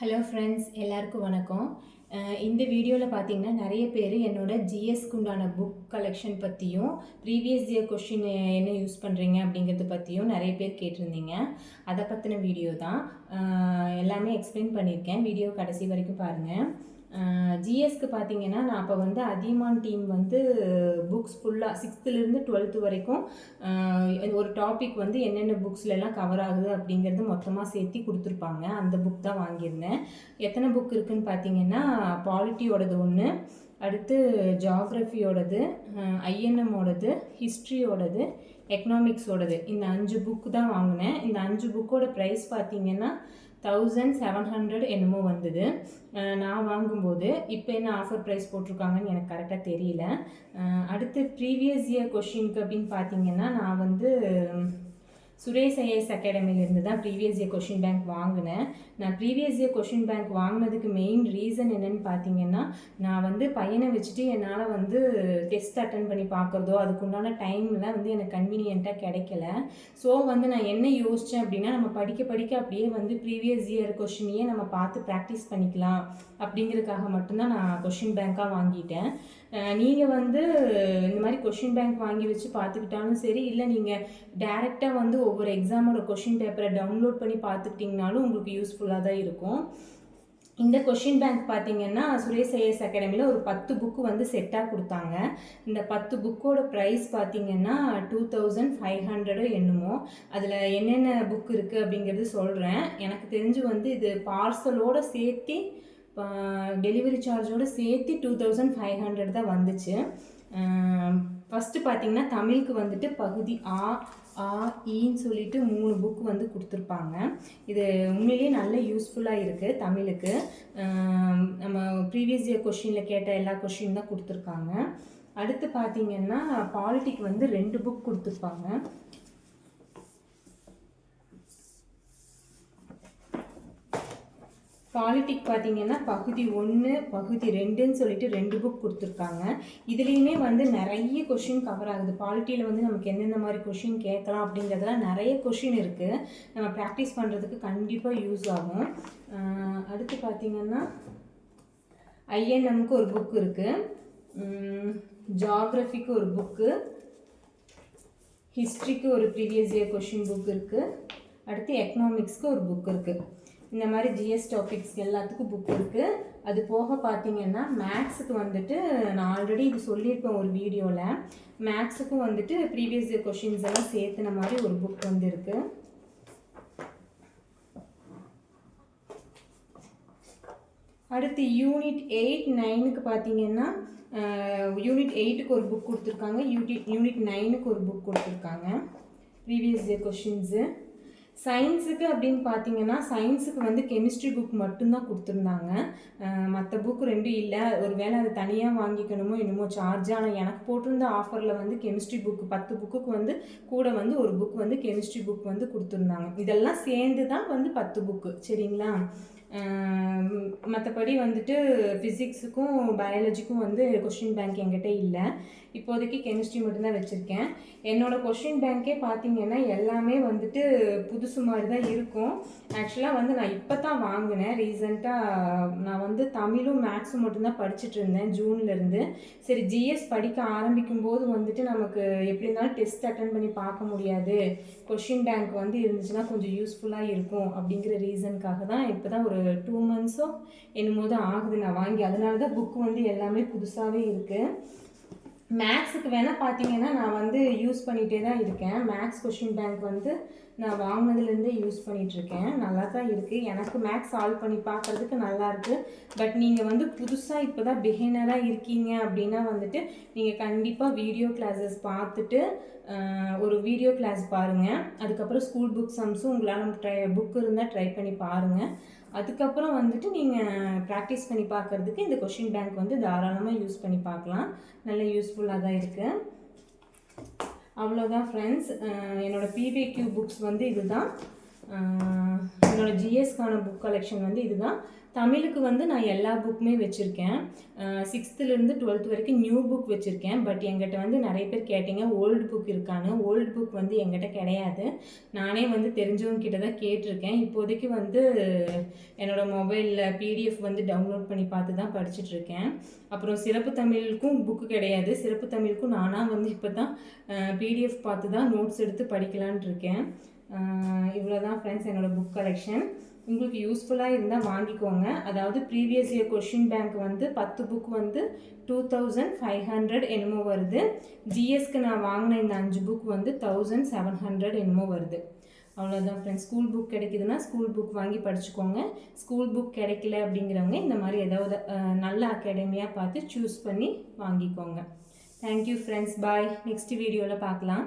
Hello friends எல்லாருக்கும் வணக்கம். இந்த வீடியோவில் பார்த்தீங்கன்னா நிறைய பேர் என்னோட ஜிஎஸ்க்கு உண்டான புக் கலெக்ஷன் பற்றியும் ப்ரீவியஸ் இயர் கொஷின் என்ன யூஸ் பண்ணுறீங்க அப்படிங்கிறத பற்றியும் நிறைய பேர் கேட்டிருந்தீங்க. அதை பற்றின வீடியோ தான். எல்லாமே எக்ஸ்பிளைன் பண்ணியிருக்கேன். வீடியோ கடைசி வரைக்கும் பாருங்கள் ஜிஎஸ்க்கு பார்த்தீங்கன்னா நான் அப்போ வந்து அதியமான் டீம் வந்து புக்ஸ் ஃபுல்லாக சிக்ஸ்த்துலேருந்து டுவெல்த்து வரைக்கும் ஒரு டாபிக் வந்து என்னென்ன புக்ஸ்லலாம் கவர் ஆகுது அப்படிங்கிறது மொத்தமாக சேர்த்து கொடுத்துருப்பாங்க. அந்த புக் தான் வாங்கியிருந்தேன். எத்தனை புக் இருக்குதுன்னு பார்த்தீங்கன்னா பாலிட்டியோடது ஒன்று அடுத்து ஜாக்ரஃபியோடது ஐஎன்எம்மோடது ஹிஸ்ட்ரியோடது எக்கனாமிக்ஸோடது இந்த அஞ்சு புக்கு தான் வாங்கினேன். இந்த அஞ்சு புக்கோட ப்ரைஸ் பார்த்தீங்கன்னா தௌசண்ட் செவன் ஹண்ட்ரட் என்னமோ வந்தது. நான் வாங்கும்போது இப்போ என்ன ஆஃபர் ப்ரைஸ் போட்டிருக்காங்கன்னு எனக்கு கரெக்டாக தெரியல. அடுத்து ப்ரீவியஸ் இயர் கொஷினுக்கு அப்படின்னு பார்த்தீங்கன்னா நான் வந்து சுரேஷ் ஐஏஎஸ் அகாடமிலேருந்து தான் ப்ரீவியஸ் இயர் கொஷின் பேங்க் வாங்கினேன். நான் ப்ரீவியஸ் இயர் கொஷின் பேங்க் வாங்கினதுக்கு மெயின் ரீசன் என்னன்னு பார்த்தீங்கன்னா நான் வந்து பையனை வச்சுட்டு என்னால் வந்து டெஸ்ட் அட்டன் பண்ணி பார்க்குறதோ அதுக்குண்டான டைம்லாம் வந்து எனக்கு கன்வீனியண்ட்டாக கிடைக்கல. ஸோ வந்து நான் என்ன யோசித்தேன் அப்படின்னா நம்ம படிக்க படிக்க அப்படியே வந்து ப்ரீவியஸ் இயர் கொஷினையே நம்ம பார்த்து ப்ராக்டிஸ் பண்ணிக்கலாம். அப்படிங்கிறதுக்காக மட்டும்தான் நான் கொஷின் பேங்க்காக வாங்கிட்டேன். நீங்கள் வந்து இந்த மாதிரி கொஷின் பேங்க் வாங்கி வச்சு பார்த்துக்கிட்டாலும் சரி இல்லை நீங்கள் டேரெக்டாக வந்து ஒவ்வொரு எக்ஸாமோட கொஷின் பேப்பரை டவுன்லோட் பண்ணி பார்த்துக்கிட்டிங்கனாலும் உங்களுக்கு யூஸ்ஃபுல்லாக தான் இருக்கும். இந்த கொஷின் பேங்க் பார்த்தீங்கன்னா சுரேஷ் ஐஎஸ் அகாடமியில் ஒரு பத்து புக்கு வந்து செட்டாக கொடுத்தாங்க. இந்த பத்து புக்கோட ப்ரைஸ் பார்த்தீங்கன்னா டூ தௌசண்ட் ஃபைவ் ஹண்ட்ரடோ என்னமோ. அதில் என்னென்ன புக் இருக்குது அப்படிங்கிறது சொல்கிறேன் எனக்கு தெரிஞ்சு வந்து இது பார்சலோடு சேர்த்து டெலிவரி சார்ஜோடு சேர்த்து டூ தௌசண்ட் ஃபைவ் ஹண்ட்ரட் தான் வந்துச்சு. ஃபஸ்ட்டு பார்த்தீங்கன்னா தமிழுக்கு வந்துட்டு பகுதி ஆ ஆ ஈன்னு சொல்லிட்டு மூணு புக் வந்து கொடுத்துருப்பாங்க. இது உண்மையிலேயே நல்ல யூஸ்ஃபுல்லாக இருக்குது தமிழுக்கு. நம்ம ப்ரீவியஸ் இயர் கொஷினில் கேட்ட எல்லா கொஷின் தான் கொடுத்துருக்காங்க. அடுத்து பார்த்தீங்கன்னா பாலிட்டிக் வந்து ரெண்டு புக் கொடுத்துருப்பாங்க. பாலிட்டிக் பார்த்தீங்கன்னா பகுதி ஒன்று பகுதி ரெண்டுன்னு சொல்லிட்டு ரெண்டு புக் கொடுத்துருக்காங்க. இதுலேயுமே வந்து நிறைய கொஷின் கவர் ஆகுது. பாலிட்டியில் வந்து நமக்கு எந்தெந்த மாதிரி கொஷின் கேட்கலாம் அப்படிங்கிறதுலாம் நிறைய கொஷின் இருக்குது நம்ம ப்ராக்டிஸ் பண்ணுறதுக்கு கண்டிப்பாக யூஸ் ஆகும். அடுத்து பார்த்தீங்கன்னா ஐஎன்எம்க்கு ஒரு புக் இருக்குது ஜாகிரஃபிக்கு ஒரு புக்கு ஹிஸ்ட்ரிக்கு ஒரு ப்ரீவியஸ் இயர் கொஷின் புக் இருக்குது அடுத்து எக்கனாமிக்ஸ்க்கு ஒரு புக் இருக்குது இந்த மாதிரி ஜிஎஸ் டாபிக்ஸ் எல்லாத்துக்கும் புக் இருக்குது அது போக பார்த்தீங்கன்னா மேக்ஸுக்கு வந்துட்டு நான் ஆல்ரெடி இது சொல்லியிருப்பேன் ஒரு வீடியோவில் மேக்ஸுக்கும் வந்துட்டு ப்ரீவியஸ் இயர் கொஷின்ஸ் எல்லாம் சேர்த்துன மாதிரி ஒரு புக் வந்துருக்கு. அடுத்து யூனிட் எயிட் நைனுக்கு பார்த்தீங்கன்னா யூனிட் எயிட்டுக்கு ஒரு புக் கொடுத்துருக்காங்க. யூனிட் யூனிட் நைனுக்கு ஒரு புக் கொடுத்துருக்காங்க. ப்ரீவியஸ் இயர் கொஷின்ஸு சயின்ஸுக்கு அப்படின்னு பார்த்தீங்கன்னா சயின்ஸுக்கு வந்து கெமிஸ்ட்ரி புக் மட்டும்தான் கொடுத்துருந்தாங்க. மற்ற புக் ரெண்டும் இல்லை. ஒரு வேளை அதை தனியாக வாங்கிக்கணுமோ என்னமோ சார்ஜ் ஆனால் எனக்கு போட்டிருந்த ஆஃபரில் வந்து கெமிஸ்ட்ரி புக் பத்து புக்குக்கு வந்து கூட வந்து ஒரு புக் வந்து கெமிஸ்ட்ரி புக் வந்து கொடுத்துருந்தாங்க. இதெல்லாம் சேர்ந்து தான் வந்து பத்து புக்கு சரிங்களா? மற்றபடி வந்துட்டு ஃபிசிக்ஸுக்கும் பயாலஜிக்கும் வந்து கொஷின் பேங்க் என்கிட்ட இல்லை. இப்போதைக்கு கெமிஸ்ட்ரி மட்டும்தான் வச்சுருக்கேன். என்னோடய கொஷின் பேங்க்கே பார்த்தீங்கன்னா எல்லாமே வந்துட்டு புதுசு மாதிரி தான் இருக்கும் ஆக்சுவலாக வந்து நான் இப்போ தான் வாங்கினேன் ரீசெண்டாக நான் வந்து தமிழும் மேக்ஸும் மட்டும்தான் படிச்சுட்டு இருந்தேன் ஜூன்லேருந்து சரி ஜிஎஸ் படிக்க ஆரம்பிக்கும் போது வந்துட்டு நமக்கு எப்படி இருந்தாலும் டெஸ்ட் அட்டன் பண்ணி பார்க்க முடியாது. கொஷின் பேங்க் வந்து இருந்துச்சுன்னா கொஞ்சம் யூஸ்ஃபுல்லாக இருக்கும் அப்படிங்கிற ரீசனுக்காக தான் இப்போ தான் ஒரு டூ மந்த்ஸோ என்னமோ தான் ஆகுது. நான் வாங்கி அதனால தான் புக்கு வந்து எல்லாமே புதுசாகவே இருக்குது மேக்ஸுக்கு வேணால் பார்த்தீங்கன்னா நான் வந்து யூஸ் பண்ணிகிட்டே தான் இருக்கேன். மேக்ஸ் கொஷின் பேங்க் வந்து நான் வாங்கினதுலேருந்தே யூஸ் பண்ணிகிட்ருக்கேன் நல்லா தான் இருக்குது எனக்கு மேக்ஸ் சால்வ் பண்ணி பார்க்குறதுக்கு நல்லா இருக்குது பட் நீங்கள் வந்து புதுசாக இப்போ தான் பிகைனராக இருக்கீங்க அப்படின்னா வந்துட்டு நீங்கள் கண்டிப்பாக வீடியோ கிளாஸஸ் பார்த்துட்டு ஒரு வீடியோ கிளாஸ் பாருங்கள் அதுக்கப்புறம் ஸ்கூல் புக் சம்ஸும் உங்களால் ட்ரை புக் இருந்தால் ட்ரை பண்ணி பாருங்கள் அதுக்கப்புறம் வந்துட்டு நீங்கள் ப்ராக்டிஸ் பண்ணி பார்க்குறதுக்கு இந்த கொஷின் பேங்க் வந்து தாராளமாக யூஸ் பண்ணி பார்க்கலாம். நல்ல யூஸ்ஃபுல்லாக தான் இருக்குது அவ்வளோதான் ஃப்ரெண்ட்ஸ் என்னோடய பிவிக்யூ புக்ஸ் வந்து இதுதான். என்னோடய ஜிஎஸ்க்கான புக் கலெக்ஷன் வந்து இதுதான். தமிழுக்கு வந்து நான் எல்லா புக்குமே வச்சுருக்கேன். சிக்ஸ்த்துலேருந்து டுவெல்த் வரைக்கும் நியூ புக் வச்சுருக்கேன். பட் எங்கிட்ட வந்து நிறைய பேர் கேட்டீங்க ஓல்டு புக் இருக்கான்னு. ஓல்டு புக் வந்து எங்கிட்ட கிடையாது. நானே வந்து தெரிஞ்சவங்க கிட்ட தான் கேட்டிருக்கேன். இப்போதைக்கு வந்து என்னோடய மொபைலில் பிடிஎஃப் வந்து டவுன்லோட் பண்ணி பார்த்து தான் படிச்சுட்ருக்கேன் அப்புறம் சிறப்பு தமிழுக்கும் புக்கு கிடையாது. சிறப்பு தமிழுக்கும் நானாக வந்து இப்போ தான் பிடிஎஃப் பார்த்து தான் நோட்ஸ் எடுத்து படிக்கலான் இருக்கேன் இவ்வளோ தான் ஃப்ரெண்ட்ஸ் என்னோடய புக் கலெக்ஷன் உங்களுக்கு யூஸ்ஃபுல்லாக இருந்தால் வாங்கிக்கோங்க. அதாவது ப்ரீவியஸ் இயர் கொஷின் பேங்க் வந்து பத்து புக் வந்து டூ தௌசண்ட் ஃபைவ் ஹண்ட்ரட் என்னமோ வருது. ஜிஎஸ்க்கு நான் வாங்கின இந்த அஞ்சு புக் வந்து தௌசண்ட் செவன் ஹண்ட்ரட் என்னமோ வருது. அவ்வளோதான் ஃப்ரெண்ட்ஸ் ஸ்கூல் புக் கிடைக்குதுன்னா ஸ்கூல் புக் வாங்கி படிச்சுக்கோங்க. ஸ்கூல் புக் கிடைக்கல அப்படிங்கிறவங்க இந்த மாதிரி ஏதாவது நல்ல அகாடமியாக பார்த்து சூஸ் பண்ணி வாங்கிக்கோங்க. தேங்க்யூ ஃப்ரெண்ட்ஸ் பாய் நெக்ஸ்ட் வீடியோவில் பார்க்கலாம்.